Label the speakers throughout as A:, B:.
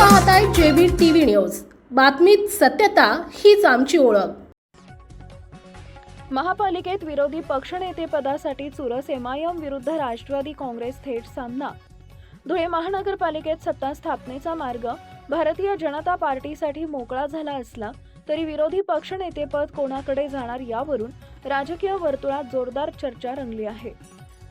A: पाहताय JB TV news. बातमीत सत्यता हीच आमची ओळख.
B: महापालिकेत विरोधी पक्षनेते पदासाठी चुरस एमआयएम विरुद्ध राष्ट्रवादी काँग्रेस थेट सामना. धुळे महानगरपालिकेत सत्ता स्थापनेचा मार्ग भारतीय जनता पार्टीसाठी मोकळा झाला असला तरी विरोधी पक्षनेतेपद कोणाकडे जाणार यावरून राजकीय वर्तुळात जोरदार चर्चा रंगली आहे.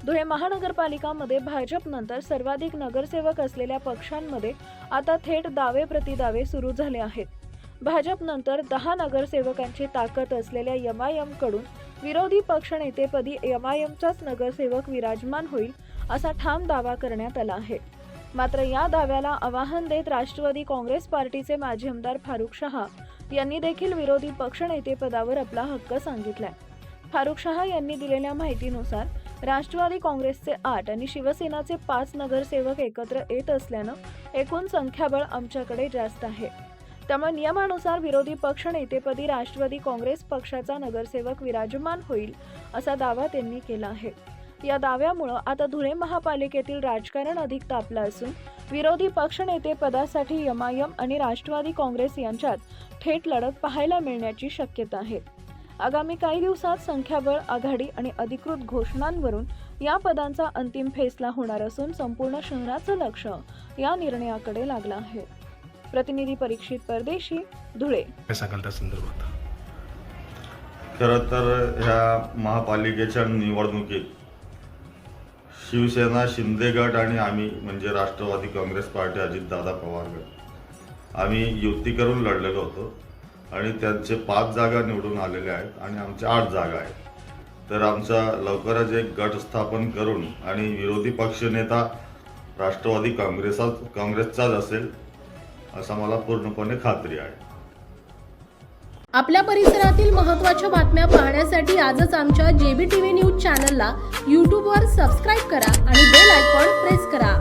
B: धुळे महानगरपालिकामध्ये भाजपनंतर सर्वाधिक नगरसेवक असलेल्या पक्षांमध्ये आता थेट दावे प्रतिदावे सुरू झाले आहेत. भाजपनंतर दहा नगरसेवकांची ताकद असलेल्या एमआयएम विरोधी पक्षनेतेपदी एमआयएमचाच नगरसेवक विराजमान होईल असा ठाम दावा करण्यात आला आहे. मात्र या दाव्याला आवाहन देत राष्ट्रवादी काँग्रेस पार्टीचे माजी आमदार फारुख शहा यांनी देखील विरोधी पक्षनेतेपदावर आपला हक्क सांगितलाय. फारुख शहा यांनी दिलेल्या माहितीनुसार राष्ट्रवादी काँग्रेसचे आठ आणि शिवसेनाचे पाच नगरसेवक एकत्र येत असल्यानं एकूण संख्याबळ आमच्याकडे जास्त आहे. त्यामुळे नियमानुसार विरोधी पक्ष नेतेपदी राष्ट्रवादी काँग्रेस पक्षाचा नगरसेवक विराजमान होईल असा दावा त्यांनी केला आहे. या दाव्यामुळं आता धुळे महापालिकेतील राजकारण अधिक तापलं असून विरोधी पक्षनेते पदासाठी यमायम आणि राष्ट्रवादी काँग्रेस यांच्यात थेट लढत पाहायला मिळण्याची शक्यता आहे. आगामी काही दिवसात संख्याबळ आघाडी आणि अधिकृत घोषणांवरून या पदांचा अंतिम फैसला होणार असून संपूर्ण शहराचं लक्ष या निर्णयाकडे लागलं आहे. प्रतिनिधी परीक्षित परदेशी धुळे.
C: सांगाल त्या संदर्भात.
D: खरं तर ह्या महापालिकेच्या निवडणुकीत शिवसेना शिंदे गट आणि आम्ही म्हणजे राष्ट्रवादी काँग्रेस पार्टी अजितदादा पवार गट आम्ही युती करून लढलेलो होतो. आणि त्यांचे पाच जागा निवडून आलेल्या आहेत आणि आमच्या आठ जागा आहेत. तर आमचा लवकरच एक गट स्थापन करून आणि विरोधी पक्षनेता राष्ट्रवादी काँग्रेसात काँग्रेसचाच असेल असा मला पूर्णपणे खात्री आहे.
A: आपल्या परिसरातील महत्त्वाच्या बातम्या पाहण्यासाठी आजच आमच्या जेबी टीव्ही न्यूज चॅनलला यूट्यूबवर सबस्क्राईब करा आणि बेल आयकॉन प्रेस करा.